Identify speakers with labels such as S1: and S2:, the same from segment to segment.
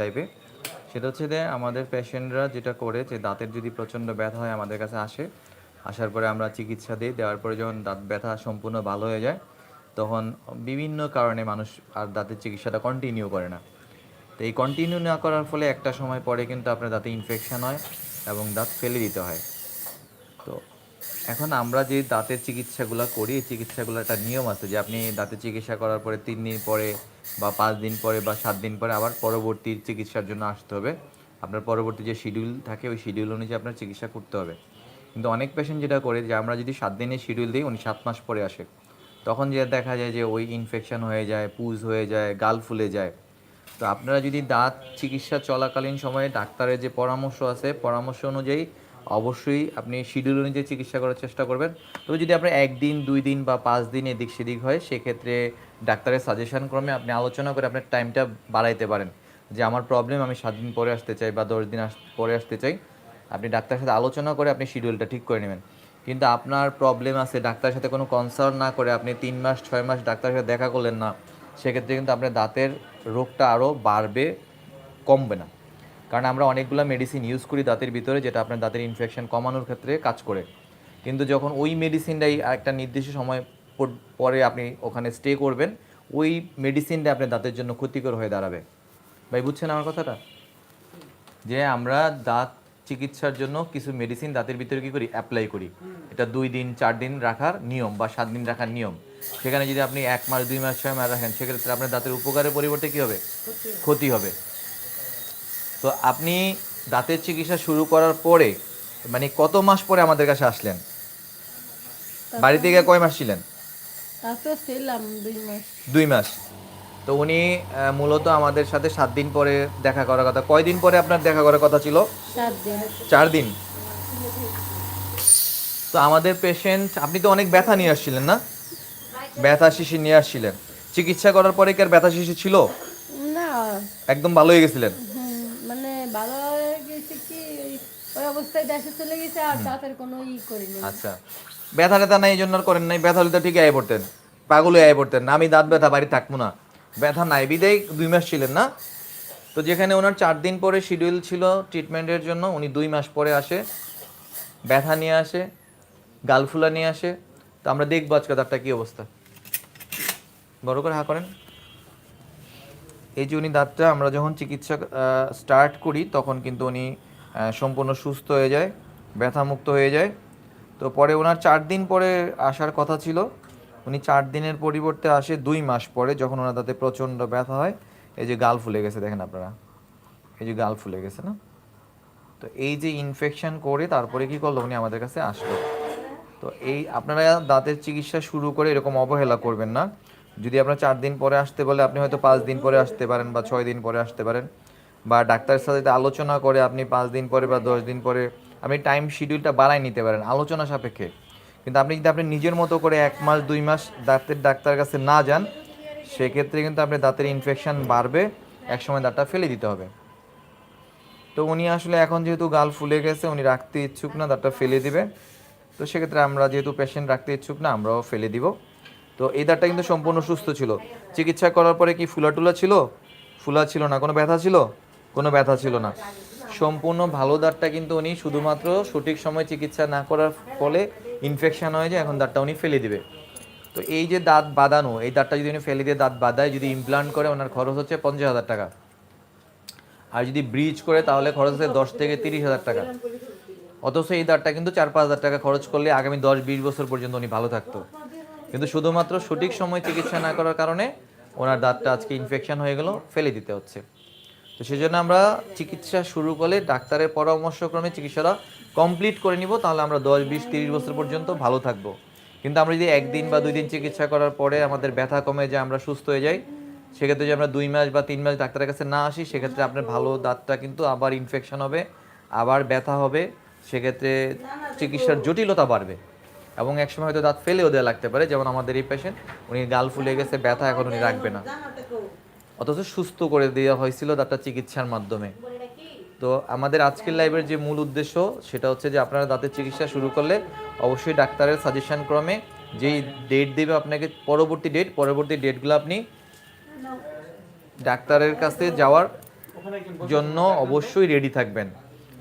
S1: লাইভে সেটা হচ্ছে যে আমাদের পেশেন্টরা যেটা করে যে দাঁতের যদি প্রচণ্ড ব্যথা হয় আমাদের কাছে আসে, আসার পরে আমরা চিকিৎসা দিই, দেওয়ার পরে যখন দাঁত ব্যথা সম্পূর্ণ ভালো হয়ে যায়, তখন বিভিন্ন কারণে মানুষ আর দাঁতের চিকিৎসাটা কন্টিনিউ করে না। তো এই কন্টিনিউ না করার ফলে একটা সময় পরে কিন্তু আপনার দাঁতে ইনফেকশান হয় এবং দাঁত ফেলে দিতে হয়। তো এখন আমরা যে দাঁতের চিকিৎসাগুলো করি, এই চিকিৎসাগুলো একটা নিয়ম আছে যে আপনি দাঁতের চিকিৎসা করার পরে তিন দিন পরে বা পাঁচ দিন পরে বা সাত দিন পরে আবার পরবর্তী চিকিৎসার জন্য আসতে হবে। আপনার পরবর্তী যে শিডিউল থাকে, ওই শিডিউল অনুযায়ী আপনার চিকিৎসা করতে হবে। কিন্তু অনেক পেশেন্ট যেটা করে যে, আমরা যদি সাত দিনের শিডিউল দিই, উনি সাত মাস পরে আসে। তখন যে দেখা যায় যে, ওই ইনফেকশন হয়ে যায়, পুজ হয়ে যায়, গাল ফুলে যায়। তো আপনারা যদি দাঁত চিকিৎসা চলাকালীন সময়ে ডাক্তারের যে পরামর্শ আছে, পরামর্শ অনুযায়ী অবশ্যই আপনি শিডিউল অনুযায়ী চিকিৎসা করার চেষ্টা করবেন। তবে যদি আপনার একদিন, দুই দিন বা পাঁচ দিন এদিক সেদিক হয়, সেক্ষেত্রে ডাক্তারের সাজেশন ক্রমে আপনি আলোচনা করে আপনার টাইমটা বাড়াইতে পারেন। যে আমার প্রবলেম আমি সাত দিন পরে আসতে চাই বা দশ দিন পরে আসতে চাই, আপনি ডাক্তারের সাথে আলোচনা করে আপনি শিডিউলটা ঠিক করে নেবেন। কিন্তু আপনার প্রবলেম আছে, ডাক্তারের সাথে কোনো কনসার্ন না করে আপনি তিন মাস, ছয় মাস ডাক্তারের সাথে দেখা করলেন না, সেক্ষেত্রে কিন্তু আপনার দাঁতের রোগটা আরও বাড়বে, কমবে না। কারণ আমরা অনেকগুলো মেডিসিন ইউজ করি দাঁতের ভিতরে, যেটা আপনার দাঁতের ইনফেকশন কমানোর ক্ষেত্রে কাজ করে। কিন্তু যখন ওই মেডিসিনটাই একটা নির্দিষ্ট সময় পর- আপনি ওখানে স্টে করবেন, ওই মেডিসিনটা আপনার দাঁতের জন্য ক্ষতিকর হয়ে দাঁড়াবে। ভাই, বুঝছেন আমার কথাটা? যে আমরা দাঁত চিকিৎসার জন্য কিছু মেডিসিন দাঁতের ভিতরে কী করি? অ্যাপ্লাই করি। এটা দুই দিন, চার দিন রাখার নিয়ম বা সাত দিন রাখার নিয়ম। সেখানে যদি আপনি এক মাস, দুই মাস, ছয় মাস রাখেন, সেক্ষেত্রে আপনার দাঁতের উপকারের পরিবর্তে কী হবে? ক্ষতি হবে। তো আপনি দাঁতের চিকিৎসা শুরু করার পরে মানে কত মাস পরে আমাদের কাছে আসলেন? বাড়ি থেকে কয় মাস ছিলেন?
S2: দুই মাস।
S1: তো উনি মূলত আমাদের সাথে সাত দিন পরে দেখা করার কথা। কয়দিন পরে আপনার দেখা করার কথা ছিল? চার দিন। তো আমাদের পেশেন্ট আপনি তো অনেক ব্যথা নিয়ে আসছিলেন না? ব্যথা শিশি নিয়ে আসছিলেন। চিকিৎসা করার পরে কি আর ব্যথা শিশি ছিল?
S2: না।
S1: একদম ভালো হয়ে গেছিলেন?
S2: মানে ভালো গেছে কি ওই- অবস্থায় দেশে চলে গেছে আর দাঁতের কোনো ই করিনি।
S1: আচ্ছা। ব্যথা ট্যাথা নাই এই জন্য করেন নাই। ব্যথা হলে তো ঠিকই আয় পড়তেন। পাগল হয়ে আয় পড়তেন। না আমি দাঁত ব্যথা বাড়ি থাকব না। ব্যথা নাই। বিদেই দুই মাস ছিলেন না? তো যেখানে ওনার চার দিন পরে শিডিউল ছিল ট্রিটমেন্টের জন্য উনি দুই মাস পরে আসে। ব্যথা নিয়ে আসে গালফুলা নিয়ে আসে। তো আমরা দেখব আজকে দাঁতটা কী অবস্থা। বড় করে হা করেন। এই যে উনি দাঁতটা, আমরা যখন চিকিৎসা স্টার্ট করি, তখন কিন্তু উনি সম্পূর্ণ সুস্থ হয়ে যায়, ব্যথামুক্ত হয়ে যায়। তো পরে ওনার চার দিন পরে আসার কথা ছিল। উনি চার দিনের পরিবর্তে আসে, দুই মাস পরে যখন ওনার দাঁতে প্রচণ্ড ব্যথা হয়, এই যে গাল ফুলে গেছে, দেখেন আপনারা। এই যে গাল ফুলে গেছে, না? তো এই যে ইনফেকশন করে তারপরে কি করল উনি আমাদের কাছে আসলো। তো এই, আপনারা দাঁতের চিকিৎসা শুরু করে এরকম অবহেলা করবেন না। যদি আপনার চার দিন পরে আসতে বলে, আপনি হয়তো পাঁচ দিন পরে আসতে পারেন বা ছয় দিন পরে আসতে পারেন। বা ডাক্তারের সাথে আলোচনা করে আপনি পাঁচ দিন পরে বা দশ দিন পরে আপনি টাইম শিডিউলটা বাড়াই নিতে পারেন, আলোচনা সাপেক্ষে। কিন্তু আপনি যদি আপনি নিজের মতো করে এক মাস, দুই মাস দাঁতের ডাক্তারের কাছে না যান, সেক্ষেত্রে কিন্তু আপনার দাঁতের ইনফেকশান বাড়বে, একসময় দাঁতটা ফেলে দিতে হবে। তো উনি আসলে এখন যেহেতু গাল ফুলে গেছে, উনি রাখতে ইচ্ছুক না, দাঁতটা ফেলে দিবে। তো সেক্ষেত্রে আমরা যেহেতু পেশেন্ট রাখতে ইচ্ছুক না, আমরাও ফেলে দিব। তো এই দাঁতটা কিন্তু সম্পূর্ণ সুস্থ ছিল। চিকিৎসা করার পরে কি ফুলা টুলা ছিল? ফুলা ছিল না, কোনো ব্যথা ছিল? কোনো ব্যথা ছিল না। সম্পূর্ণ ভালো দাঁতটা কিন্তু উনি শুধুমাত্র সঠিক সময় চিকিৎসা না করার ফলে ইনফেকশান হয়ে যায় এখন দাঁতটা উনি ফেলে দিবে। তো এই যে দাঁত বাঁধানো, এই দাঁতটা যদি উনি ফেলে দিয়ে দাঁত বাঁধায়, যদি ইমপ্লান্ট করে, ওনার খরচ হচ্ছে পঞ্চাশ হাজার টাকা। আর যদি ব্রিজ করে, তাহলে খরচ হচ্ছে দশ থেকে তিরিশ হাজার টাকা। অথচ এই দাঁতটা কিন্তু চার পাঁচ হাজার টাকা খরচ করলে আগামী দশ বিশ বছর পর্যন্ত উনি ভালো থাকতো। কিন্তু শুধুমাত্র সঠিক সময় চিকিৎসা না করার কারণে ওনার দাঁতটা আজকে ইনফেকশন হয়ে গেল, ফেলে দিতে হচ্ছে। তো সেই জন্য আমরা চিকিৎসা শুরু করলে ডাক্তারের পরামর্শক্রমে চিকিৎসাটা কমপ্লিট করে নিব, তাহলে আমরা দশ, বিশ, তিরিশ বছর পর্যন্ত ভালো থাকব। কিন্তু আমরা যদি একদিন বা দুই দিন চিকিৎসা করার পরে আমাদের ব্যথা কমে যায়, আমরা সুস্থ হয়ে যাই, সেক্ষেত্রে যদি আমরা দুই মাস বা তিন মাস ডাক্তারের কাছে না আসি, সেক্ষেত্রে আপনার ভালো দাঁতটা কিন্তু আবার ইনফেকশন হবে, আবার ব্যথা হবে, সেক্ষেত্রে চিকিৎসার জটিলতা বাড়বে। এবং একসময় হয়তো দাঁত ফেলেও দেওয়া লাগতে পারে, যেমন আমাদের এই পেশেন্ট উনি গাল ফুলে গেছে, ব্যথা এখন উনি রাখবে না। অথচ সুস্থ করে দেওয়া হয়েছিল দাঁতটা চিকিৎসার মাধ্যমে। তো আমাদের আজকের লাইভের যে মূল উদ্দেশ্য, সেটা হচ্ছে যে আপনারা দাঁতের চিকিৎসা শুরু করলে অবশ্যই ডাক্তারের সাজেশন ক্রমে যেই ডেট দেবে আপনাকে, পরবর্তী ডেট পরবর্তী ডেটগুলো আপনি ডাক্তারের কাছে যাওয়ার জন্য অবশ্যই রেডি থাকবেন।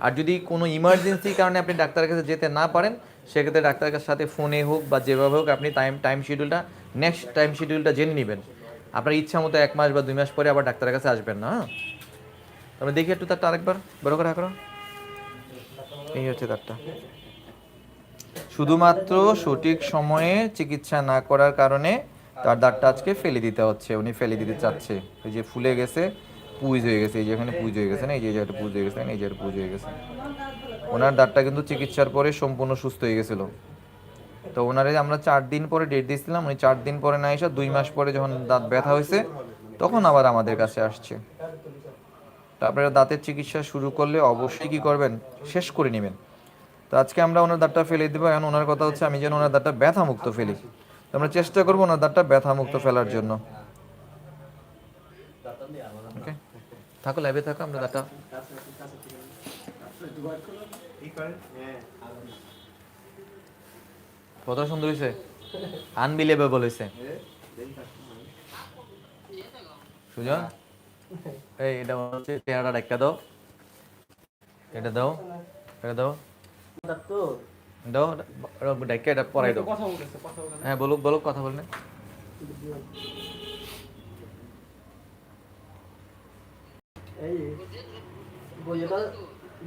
S1: আর যদি কোনো ইমার্জেন্সি কারণে আপনি ডাক্তারের কাছে যেতে না পারেন, সেক্ষেত্রে ডাক্তারের সাথে ফোনে হোক বা যেভাবে হোক আপনি টাইম টাইম শিডিউলটা নেক্সট টাইম শিডিউলটা জেনে নেবেন। আপনার ইচ্ছা মতো এক মাস বা দুই মাস পরে আবার ডাক্তারের কাছে আসবেন না হ্যাঁ? দেখি একটু তারটা আরেকবার। বড় করে করো এই হচ্ছে তারটা। শুধুমাত্র সঠিক সময়ে চিকিৎসা না করার কারণে তার দাঁতটা আজকে ফেলে দিতে হচ্ছে। উনি ফেলে দিতে চাচ্ছে। ওই যে ফুলে গেছে পুজ হয়ে গেছে, এই যে এখানে পুজ হয়ে গেছে না, এই যে জায়গাটা পুজ হয়ে গেছে, এই জায়গাটা পুজ হয়ে গেছে। ওনার দাঁতটা কিন্তু চিকিৎসার পরে সম্পূর্ণ সুস্থ হয়ে গেছিল। তো ওনারে আমরা চার দিন পরে ডেট দিয়েছিলাম, উনি চার দিন পরে না এসে দুই মাস পরে যখন দাঁত ব্যথা হয়েছে, তখন আবার আমাদের কাছে আসছে। তারপরে দাঁতের চিকিৎসা শুরু করলে অবশ্যই কি করবেন, শেষ করে নেবেন। তো আজকে আমরা ওনার দাঁতটা ফেলে দেবো, এখন ওনার কথা হচ্ছে আমি যেন ওনার দাঁতটা ব্যথা মুক্ত ফেলি। তো আমরা চেষ্টা করব ওনার দাঁতটা ব্যথা মুক্ত ফেলার জন্য। থাকো ল্যাবে থাকো আমরা দাঁতটা কত সুন্দর হয়েছে আনবিলিভেবল হয়েছে সুজন? এই এটা হচ্ছে চেহারাটা একটা দাও। এটা দাও এটা দাও। দাও ডাক্কা এটা পরাই দাও। হ্যাঁ বলুক বলুক কথা বললে
S3: এই বইটা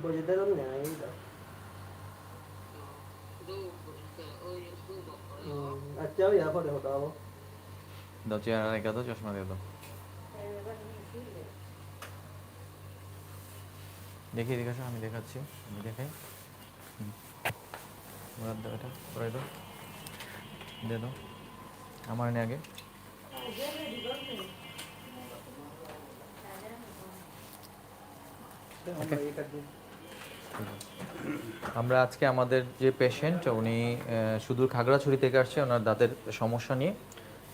S3: বইটা তো নেই আচ্ছা ইয়া পরে হতো
S1: দাও চেহারা রেখে দাও চশমা দিয়ে দাও দেখি দেখে আসো, আমি দেখাচ্ছি আমি দেখাই। মুরাদ দাও এটা পরাই দাও আমার নে আগে আমরা আজকে আমাদের যে পেশেন্ট উনি সুদূর খাগড়াছড়ি থেকে আসছে ওনার দাঁতের সমস্যা নিয়ে।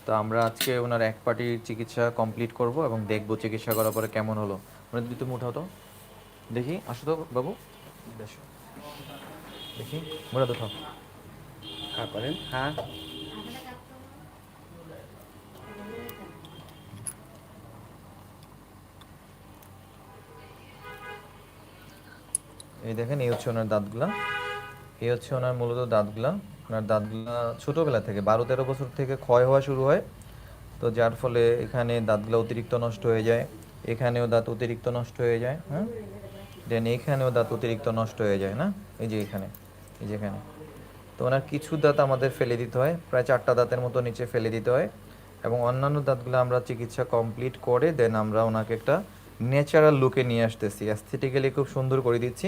S1: তো আমরা আজকে ওনার এক পার্টির চিকিৎসা কমপ্লিট করব এবং দেখব চিকিৎসা করার পরে কেমন হলো। ওনার যদি তুমি উঠাও তো। দেখি আসো তো বাবু। দেখো।
S4: হ্যাঁ করেন হ্যাঁ।
S1: এই দেখেন, এই হচ্ছে ওনার দাঁতগুলা। এই হচ্ছে ওনার মূলত দাঁতগুলা। ওনার দাঁতগুলা ছোটোবেলা থেকে, বারো তেরো বছর থেকে ক্ষয় হওয়া শুরু হয়। তো যার ফলে এখানে দাঁতগুলো অতিরিক্ত নষ্ট হয়ে যায়, এখানেও দাঁত অতিরিক্ত নষ্ট হয়ে যায় হ্যাঁ? দেন এখানেও দাঁত অতিরিক্ত নষ্ট হয়ে যায়, না? এই যে এখানে, এই যে এখানে। তো ওনার কিছু দাঁত আমাদের ফেলে দিতে হয়, প্রায় চারটা দাঁতের মতো নিচে ফেলে দিতে হয়। এবং অন্যান্য দাঁতগুলো আমরা চিকিৎসা কমপ্লিট করে, দেন আমরা ওনাকে একটা ন্যাচারাল লুকে নিয়ে আসতেছি। অ্যাস্থেটিক্যালি খুব সুন্দর করে দিচ্ছি।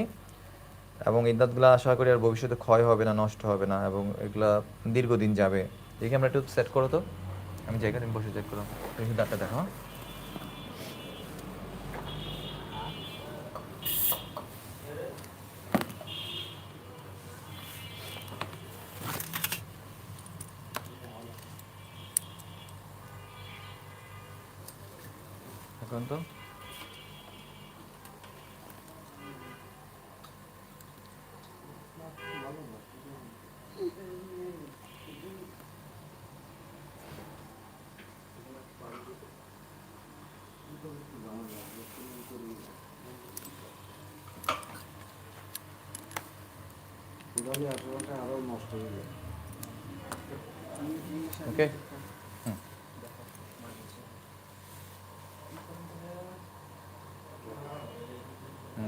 S1: এবং এই দাঁতগুলো আশা করি আর ভবিষ্যতে ক্ষয় হবে না, নষ্ট হবে না এবং এগুলা দীর্ঘদিন যাবে। দেখি আমরা একটু সেট করো তো। আমি জায়গা তুমি বসে চেক করো। দেখি দাঁতটা দেখো হ্যাঁ? এখন তো?
S4: যায়।
S1: ওকে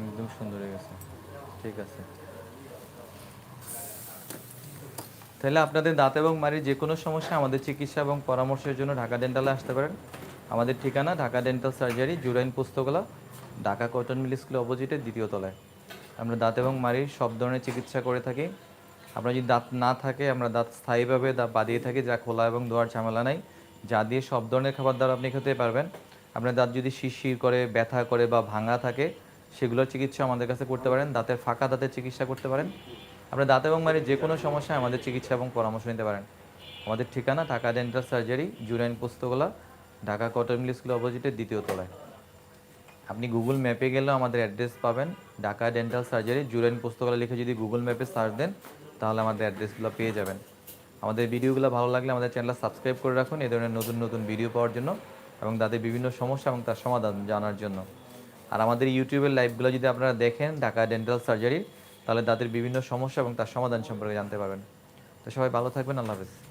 S1: একদম সুন্দর হয়ে গেছে। ঠিক আছে। তাহলে আপনাদের দাঁত এবং মাড়ির যে কোনো সমস্যা আমাদের চিকিৎসা এবং পরামর্শের জন্য ঢাকা ডেন্টালে আসতে পারেন। আমাদের ঠিকানা Dhaka dental surgery, Jurain Postogola Dhaka cotton mill school অপোজিটের দ্বিতীয় তলায়। আমরা দাঁত এবং মাড়ির সব ধরনের চিকিৎসা করে থাকি। আপনার যদি দাঁত না থাকে, আমরা দাঁত স্থায়ীভাবে দাঁত বাঁধিয়ে থাকি, যা খোলা এবং ধোয়ার ঝামেলা নাই। যা দিয়ে সব ধরনের খাবার দাবার আপনি খেতে পারবেন। আপনার দাঁত যদি শিরশির করে, ব্যথা করে বা ভাঙা থাকে, সেগুলোর চিকিৎসা আমাদের কাছে করতে পারেন। দাঁতের ফাঁকা দাঁতের চিকিৎসা করতে পারেন। আপনার দাঁত এবং মাড়ির যে কোনো সমস্যায় আমাদের চিকিৎসা এবং পরামর্শ নিতে পারেন। আমাদের ঠিকানা Dhaka dental surgery, Jurain Postogola Dhaka cotton mill school অপোজিটের দ্বিতীয় তলায়। আপনি গুগল ম্যাপে গেলেও আমাদের অ্যাড্রেস পাবেন, ঢাকা ডেন্টাল সার্জারি জুরাইন পুস্তকালয় লিখে যদি গুগল ম্যাপে সার্চ দেন, তাহলে আমাদের অ্যাড্রেসগুলো পেয়ে যাবেন। আমাদের ভিডিওগুলো ভালো লাগলে আমাদের চ্যানেলটা সাবস্ক্রাইব করে রাখুন, এই ধরনের নতুন নতুন ভিডিও পাওয়ার জন্য এবং তাদের বিভিন্ন সমস্যা এবং তার সমাধান জানার জন্য। আর আমাদের ইউটিউবের লাইভগুলো যদি আপনারা দেখেন, ঢাকা ডেন্টাল সার্জারি তাহলে দাঁতের বিভিন্ন সমস্যা এবং তার সমাধান সম্পর্কে জানতে পারবেন। তো সবাই ভালো থাকবেন, আল্লাহ হাফেজ।